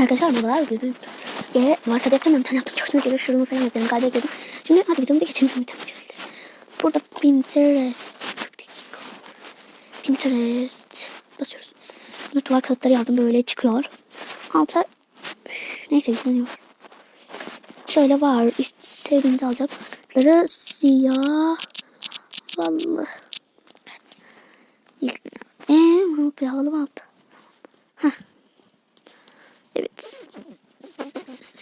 Arkadaşlar merhabalar. Gördüğünüz yere arkada yapacağım. Ben bir tane yaptım. Gördüğünüz gibi şurumu falan ekledim. Kalbe ekledim. Şimdi hadi videomuza geçelim. Bir tane çıkartalım. Burada Pinterest. Pinterest. Basıyoruz. Burada duvar kağıtları yazdım. Böyle çıkıyor. Alta Üf, neyse izleniyor. Şöyle var. İşte sevdiğinizi alacakları siyah. Vallahi. Evet. Eee map ya map. Heh. Evet.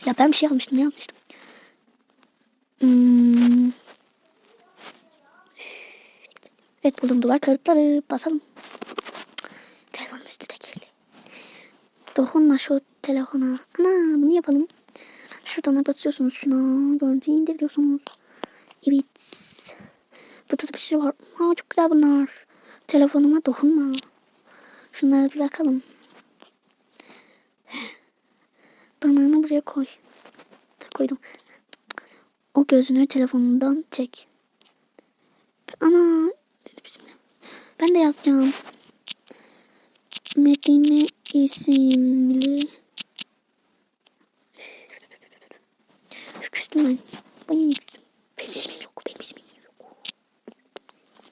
Ya ben bir şey almıştım. Ne almıştım? Hmm. Evet buldum duvar kağıtları. Basalım. Telefonum üstündeki. Dokunma şu telefona. Ana bunu yapalım. Şuradan basıyorsunuz şuna. Görüntüyü indiriyorsunuz. Evet. Burada da bir şey var. Aa, çok güzel bunlar. Telefonuma dokunma. Şunları bir bakalım. Parmağını buraya koy. Koydum. O gözünü telefonundan çek. Ana. Ben de yazacağım. Medine isimli. Küstüm ben. Benim ismim yok. Benim ismim yok.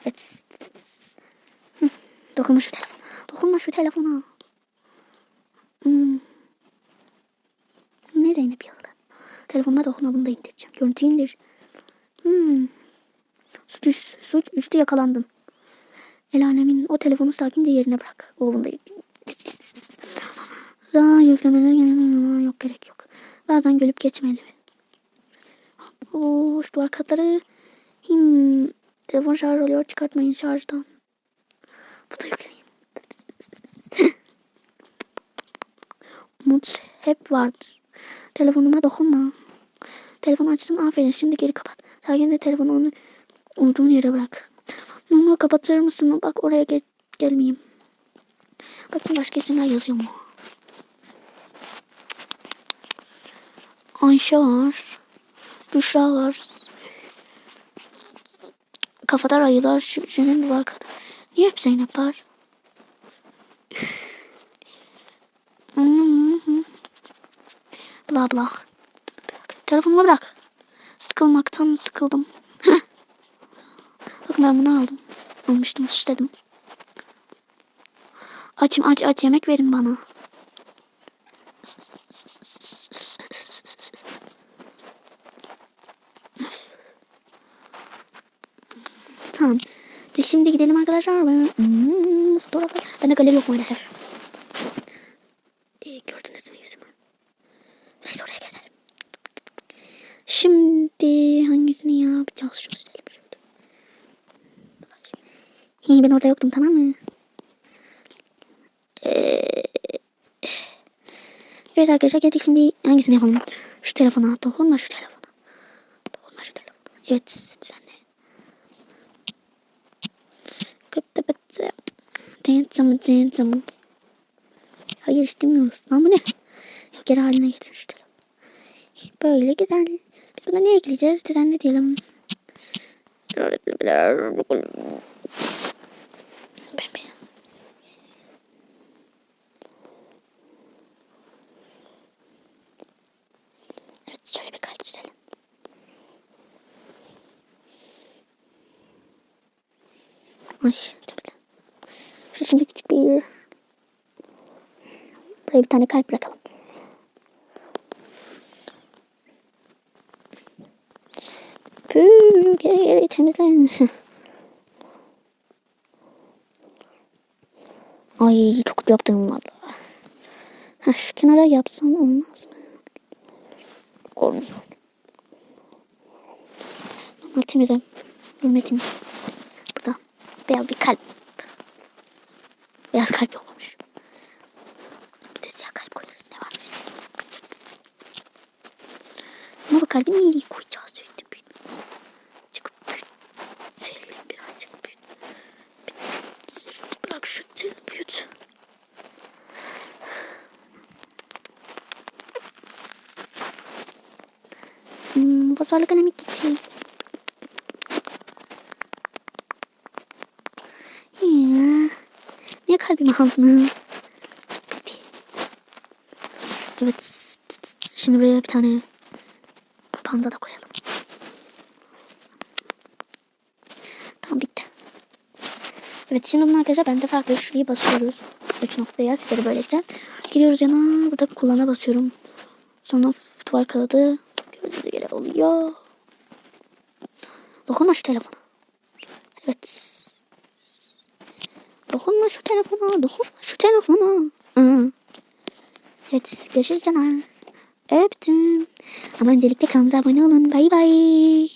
Evet. Dokunma şu telefona. Dokunma şu telefona. Hmm. Ne Zeynep yazdı? Telefonuma dokunma bunu da indireceğim. Görüntü indir. Hmm. Suç, suç üstü yakalandın. El alemin o telefonu sakince yerine bırak. O bunu da Daha yüklemeler yok gerek yok. Bazen gülüp geçmeli. Oo, şu duvar katları. Hmm. Telefon şarj oluyor. Çıkartmayın şarjdan. Bu da yükleyeyim. Umut hep vardır. Telefonuma dokunma. Telefonu açtım aferin şimdi geri kapat. Sakin de telefonu onu unuttuğun yere bırak. Onu kapatır mısın? Bak oraya gel gelmeyeyim. Bakayım başka isimler yazıyor mu? Ayşe var. Büşra var. Kafadar ayılar. Şirin var. Niye hep Zeynep var? Bla bla. Telefonumu bırak. Sıkılmaktan sıkıldım. Bakın ben bunu aldım. Almıştım istedim. Açım aç aç yemek verin bana. tamam. Şimdi gidelim arkadaşlar. Hmm, fotoğraflar. Bende galeri yok maalesef. Ee, gördünüz mü yüzümü? Neyse oraya gezelim. Şimdi hangisini yapacağız? Şunu silelim şöyle. Hi, ben orada yoktum tamam mı? Ee, evet arkadaşlar geldik şimdi hangisini yapalım? Şu telefona dokunma şu telefona. Dokunma şu telefona. Evet düzenle. Hayır istemiyoruz. Lan bu ne? Yok geri haline getir şu telefonu. Böyle güzel. Biz buna ne ekleyeceğiz? Düzenle diyelim. Pembe. Evet şöyle bir kalp çizelim. Ay tabii. Şu şimdi küçük bir buraya bir tane kalp bırakalım. Püü geri geri temizlen. Ay çok yaptım valla. Ha şu kenara yapsam olmaz mı? Olmuyor. Normal temizle. Metin. Beyaz bir kalp. Beyaz kalp yokmuş. Biz de siyah kalp koyarız. Ne varmış? Ama kalbi nereye koyacağız? Şöyle bir çıkıp bir selli birazcık bir, bir bırak şu selli büyüt. Hmm, pazarlık kalemi gideceğim. Niye kalbimi aldınız? Hadi. Evet. Şimdi buraya bir tane panda da koyalım. Tamam bitti. Evet şimdi bunun arkadaşlar bende farklı şuraya basıyoruz. 3 noktaya sizlere böylelikle. Giriyoruz yana burada kullana basıyorum. Sonra duvar kağıdı gördüğünüz gibi oluyor. Dokunma şu telefona. Evet. Dokunma şu telefona. Dokunma şu telefona. Hı. Evet görüşürüz canlar. Öptüm. Ama öncelikle kanalımıza abone olun. Bay bay.